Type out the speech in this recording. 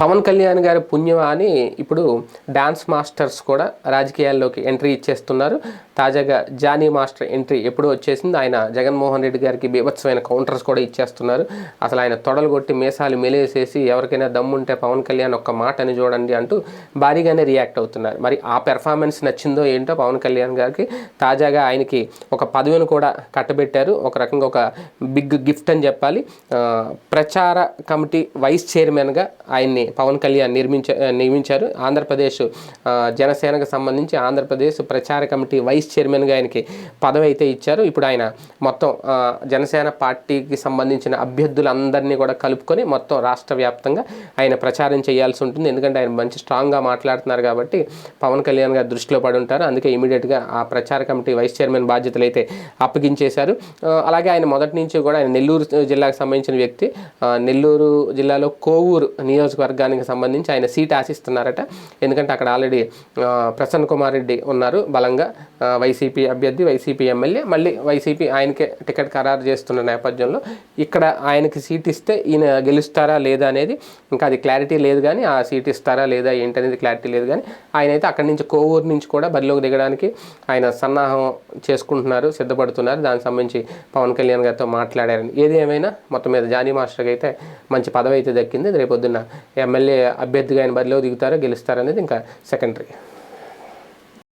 పవన్ కళ్యాణ్ గారి పుణ్యం అని ఇప్పుడు డాన్స్ మాస్టర్స్ కూడా రాజకీయాల్లోకి ఎంట్రీ ఇచ్చేస్తున్నారు. తాజాగా జానీ మాస్టర్ ఎంట్రీ ఎప్పుడు వచ్చేసింది. ఆయన జగన్మోహన్ రెడ్డి గారికి బీభత్సమైన కౌంటర్స్ కూడా ఇచ్చేస్తున్నారు. అసలు ఆయన తొడలు కొట్టి మేసాలు మెలేసేసి ఎవరికైనా దమ్ముంటే పవన్ కళ్యాణ్ ఒక్క మాట అని చూడండి అంటూ భారీగానే రియాక్ట్ అవుతున్నారు. మరి ఆ పెర్ఫార్మెన్స్ నచ్చిందో ఏంటో పవన్ కళ్యాణ్ గారికి తాజాగా ఆయనకి ఒక పదవిని కూడా కట్టబెట్టారు. ఒక రకంగా ఒక బిగ్ గిఫ్ట్ అని చెప్పాలి. ప్రచార కమిటీ వైస్ చైర్మన్గా ఆయన్ని పవన్ కళ్యాణ్ నిర్మించ నియమించారు ఆంధ్రప్రదేశ్ జనసేనకు సంబంధించి ఆంధ్రప్రదేశ్ ప్రచార కమిటీ వైస్ చైర్మన్గా ఆయనకి పదవి అయితే ఇచ్చారు. ఇప్పుడు ఆయన మొత్తం జనసేన పార్టీకి సంబంధించిన అభ్యర్థులందరినీ కూడా కలుపుకొని మొత్తం రాష్ట్ర వ్యాప్తంగా ఆయన ప్రచారం చేయాల్సి ఉంటుంది. ఎందుకంటే ఆయన మంచి స్ట్రాంగ్గా మాట్లాడుతున్నారు కాబట్టి పవన్ కళ్యాణ్ గారు దృష్టిలో పడి ఉంటారు. అందుకే ఇమీడియట్గా ఆ ప్రచార కమిటీ వైస్ చైర్మన్ బాధ్యతలు అయితే అప్పగించేశారు. అలాగే ఆయన మొదటి నుంచి కూడా ఆయన నెల్లూరు జిల్లాకు సంబంధించిన వ్యక్తి నెల్లూరు జిల్లాలో కోవూరు వర్గానికి సంబంధించి ఆయన సీట్ ఆశిస్తున్నారట. ఎందుకంటే అక్కడ ఆల్రెడీ ప్రసన్న కుమార్ రెడ్డి ఉన్నారు బలంగా. వైసీపీ అభ్యర్థి వైసీపీ ఎమ్మెల్యే. మళ్ళీ వైసీపీ ఆయనకే టికెట్ ఖరారు చేస్తున్న నేపథ్యంలో ఇక్కడ ఆయనకి సీట్ ఇస్తే ఈయన గెలుస్తారా లేదా అనేది ఇంకా అది క్లారిటీ లేదు కానీ ఆ సీట్ ఇస్తారా లేదా ఏంటనేది క్లారిటీ లేదు కానీ ఆయన అయితే అక్కడి నుంచి కోవూరు నుంచి కూడా బరిలోకి దిగడానికి ఆయన సన్నాహం చేసుకుంటున్నారు సిద్ధపడుతున్నారు. దానికి సంబంధించి పవన్ కళ్యాణ్ గారితో మాట్లాడారని. ఏది ఏమైనా మొత్తం మీద జానీ మాస్టర్కి అయితే మంచి పదవి అయితే దక్కింది. రేపొద్దున్న ఎమ్మెల్యే అభ్యర్థిగా ఆయన బరిలో దిగుతారో గెలుస్తారనేది ఇంకా సెకండరీ